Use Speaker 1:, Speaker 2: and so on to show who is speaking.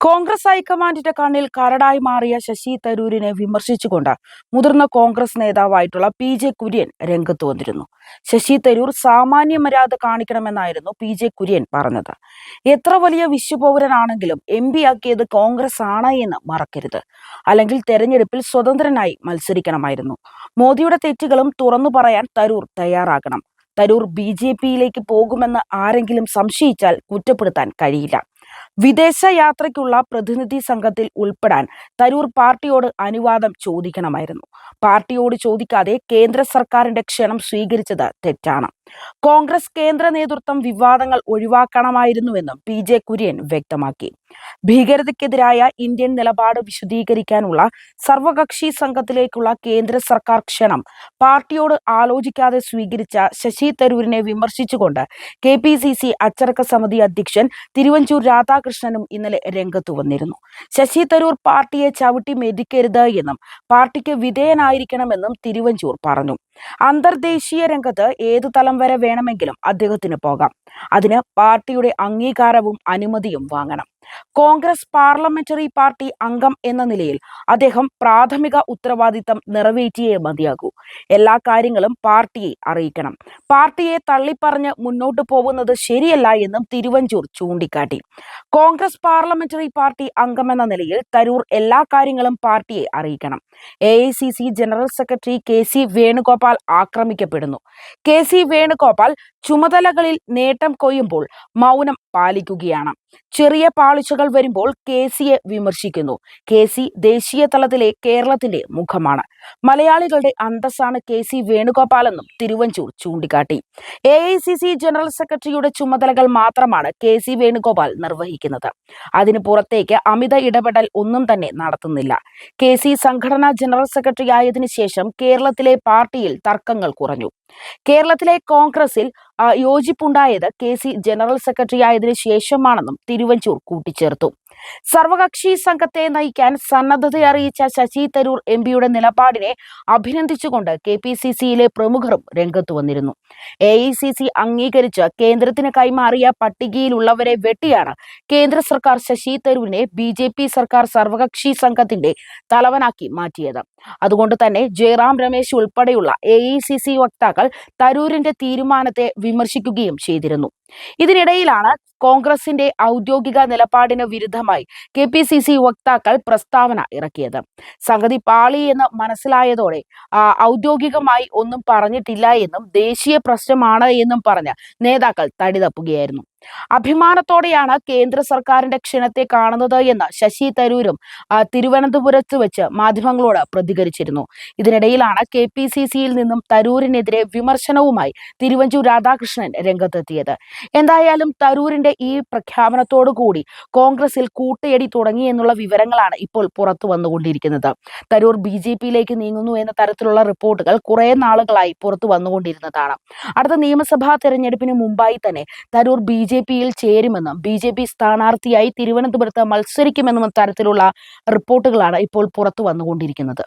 Speaker 1: കോൺഗ്രസ് ഹൈക്കമാൻഡിന്റെ കണ്ണിൽ കരടായി മാറിയ ശശി തരൂരിനെ വിമർശിച്ചുകൊണ്ട് മുതിർന്ന കോൺഗ്രസ് നേതാവായിട്ടുള്ള പി ജെ കുര്യൻ രംഗത്ത് വന്നിരുന്നു. ശശി തരൂർ സാമാന്യ മര്യാദ കാണിക്കണമെന്നായിരുന്നു പി ജെ കുര്യൻ പറഞ്ഞത്. എത്ര വലിയ വിശ്വപൗരനാണെങ്കിലും എം പി ആക്കിയത് കോൺഗ്രസ് ആണ് എന്ന് മറക്കരുത്. അല്ലെങ്കിൽ തെരഞ്ഞെടുപ്പിൽ സ്വതന്ത്രനായി മത്സരിക്കണമായിരുന്നു. മോദിയുടെ തെറ്റുകളും തുറന്നു പറയാൻ തരൂർ തയ്യാറാകണം. തരൂർ ബി ജെ പിയിലേക്ക് പോകുമെന്ന് ആരെങ്കിലും സംശയിച്ചാൽ കുറ്റപ്പെടുത്താൻ കഴിയില്ല. വിദേശ യാത്രയ്ക്കുള്ള പ്രതിനിധി സംഘത്തിൽ ഉൾപ്പെടാൻ തരൂർ പാർട്ടിയോട് അനുവാദം ചോദിക്കണമായിരുന്നു. പാർട്ടിയോട് ചോദിക്കാതെ കേന്ദ്ര സർക്കാരിന്റെ ക്ഷണം സ്വീകരിച്ചത് തെറ്റാണ്. കോൺഗ്രസ് കേന്ദ്ര നേതൃത്വം വിവാദങ്ങൾ ഒഴിവാക്കണമായിരുന്നുവെന്നും പി ജെ കുര്യൻ വ്യക്തമാക്കി. ഭീകരതയ്ക്കെതിരായ ഇന്ത്യൻ നിലപാട് വിശദീകരിക്കാനുള്ള സർവകക്ഷി സംഘത്തിലേക്കുള്ള കേന്ദ്ര സർക്കാർ ക്ഷണം പാർട്ടിയോട് ആലോചിക്കാതെ സ്വീകരിച്ച ശശി തരൂരിനെ വിമർശിച്ചുകൊണ്ട് കെ പി സി സി അച്ചടക്ക സമിതി അധ്യക്ഷൻ തിരുവഞ്ചൂർ രാധാകൃഷ്ണനും ഇന്നലെ രംഗത്തു വന്നിരുന്നു. ശശി തരൂർ പാർട്ടിയെ ചവിട്ടി മെതിക്കരുത് എന്നും പാർട്ടിക്ക് വിധേയനായിരിക്കണമെന്നും തിരുവഞ്ചൂർ പറഞ്ഞു. അന്തർദേശീയ രംഗത്ത് ഏതു തലം വരെ വേണമെങ്കിലും അദ്ദേഹത്തിന് പോകാം. അതിന് പാർട്ടിയുടെ അംഗീകാരവും അനുമതിയും വാങ്ങണം. കോൺഗ്രസ് പാർലമെന്ററി പാർട്ടി അംഗം എന്ന നിലയിൽ അദ്ദേഹം പ്രാഥമിക ഉത്തരവാദിത്തം നിറവേറ്റിയേ മതിയാകൂ. എല്ലാ കാര്യങ്ങളും പാർട്ടിയെ അറിയിക്കണം. പാർട്ടിയെ തള്ളിപ്പറഞ്ഞ് മുന്നോട്ട് പോകുന്നത് ശരിയല്ല എന്നും തിരുവഞ്ചൂർ ചൂണ്ടിക്കാട്ടി. കോൺഗ്രസ് പാർലമെന്ററി പാർട്ടി അംഗമെന്ന നിലയിൽ തരൂർ എല്ലാ കാര്യങ്ങളും പാർട്ടിയെ അറിയിക്കണം. A general secretary K C Venugopal ആക്രമിക്കപ്പെടുന്നു. കെ സി വേണുഗോപാൽ ചുമതലകളിൽ നേട്ടം കൊയ്യുമ്പോൾ മൗനം പാലിക്കുകയാണ്. ചെറിയ പാളിച്ചകൾ വരുമ്പോൾ കെ സിയെ വിമർശിക്കുന്നു. കെ സി ദേശീയ തലത്തിലെ കേരളത്തിന്റെ മുഖമാണ്. മലയാളികളുടെ അന്തസ്സാണ് കെ സി വേണുഗോപാലെന്നും തിരുവഞ്ചൂർ ചൂണ്ടിക്കാട്ടി. A I C C general സെക്രട്ടറിയുടെ ചുമതലകൾ മാത്രമാണ് കെ സി വേണുഗോപാൽ നിർവഹിക്കുന്നത്. അതിന് പുറത്തേക്ക് അമിത ഇടപെടൽ ഒന്നും തന്നെ നടത്തുന്നില്ല. കെ സി സംഘടനാ ജനറൽ സെക്രട്ടറി ആയതിനു ശേഷം കേരളത്തിലെ പാർട്ടിയിൽ തർക്കങ്ങൾ കുറഞ്ഞു. കേരളത്തിലെ കോൺഗ്രസിൽ യോജിപ്പുണ്ടായത് കെ സി ജനറൽ സെക്രട്ടറി ആയതിനു ശേഷമാണെന്നും തിരുവഞ്ചൂർ കൂട്ടിച്ചേർത്തു. സർവകക്ഷി സംഘത്തെ നയിക്കാൻ സന്നദ്ധത അറിയിച്ച ശശി തരൂർ എം പിയുടെ നിലപാടിനെ അഭിനന്ദിച്ചുകൊണ്ട് കെ പി സി സിയിലെ പ്രമുഖരും രംഗത്തു വന്നിരുന്നു. എ ഐ സി സി അംഗീകരിച്ച് കേന്ദ്രത്തിന് കൈമാറിയ പട്ടികയിലുള്ളവരെ വെട്ടിയാണ് കേന്ദ്ര സർക്കാർ ശശി തരൂരിനെ ബി ജെ പി സർക്കാർ സർവകക്ഷി സംഘത്തിന്റെ തലവനാക്കി മാറ്റിയത്. അതുകൊണ്ട് തന്നെ ജയറാം രമേശ് ഉൾപ്പെടെയുള്ള എ ഐ സി സി വക്താക്കൾ തരൂരിന്റെ തീരുമാനത്തെ വിമർശിക്കുകയും ചെയ്തിരുന്നു. ഇതിനിടയിലാണ് കോൺഗ്രസിന്റെ ഔദ്യോഗിക നിലപാടിന് വിരുദ്ധമായി കെ പി സി സി വക്താക്കൾ പ്രസ്താവന ഇറക്കിയത്. സംഗതി പാളി എന്ന് മനസ്സിലായതോടെ ഔദ്യോഗികമായി ഒന്നും പറഞ്ഞിട്ടില്ല എന്നും ദേശീയ പ്രശ്നമാണ് എന്നും പറഞ്ഞ് നേതാക്കൾ തടിതപ്പുകയായിരുന്നു അഭിമാനത്തോടെയാണ് കേന്ദ്ര സർക്കാരിന്റെ ക്ഷീണത്തെ കാണുന്നത് എന്ന് ശശി തരൂരും തിരുവനന്തപുരത്ത് വെച്ച് മാധ്യമങ്ങളോട് പ്രതികരിച്ചിരുന്നു. ഇതിനിടയിലാണ് കെ പി സി സിയിൽ നിന്നും തരൂരിനെതിരെ വിമർശനവുമായി തിരുവഞ്ചൂർ രാധാകൃഷ്ണൻ രംഗത്തെത്തിയത്. എന്തായാലും തരൂരിന്റെ ഈ പ്രഖ്യാപനത്തോടു കൂടി കോൺഗ്രസിൽ കൂട്ടയടി തുടങ്ങി എന്നുള്ള വിവരങ്ങളാണ് ഇപ്പോൾ പുറത്തു വന്നുകൊണ്ടിരിക്കുന്നത്. തരൂർ ബി ജെ പിയിലേക്ക് നീങ്ങുന്നു എന്ന തരത്തിലുള്ള റിപ്പോർട്ടുകൾ കുറെ നാളുകളായി പുറത്തു വന്നുകൊണ്ടിരുന്നതാണ്. അടുത്ത നിയമസഭാ തെരഞ്ഞെടുപ്പിന് മുമ്പായി തന്നെ തരൂർ ബി ജെ പിയിൽ ചേരുമെന്നും ബി ജെ പി സ്ഥാനാർത്ഥിയായി തിരുവനന്തപുരത്ത് മത്സരിക്കുമെന്നും തരത്തിലുള്ള റിപ്പോർട്ടുകളാണ് ഇപ്പോൾ പുറത്തു വന്നുകൊണ്ടിരിക്കുന്നത്.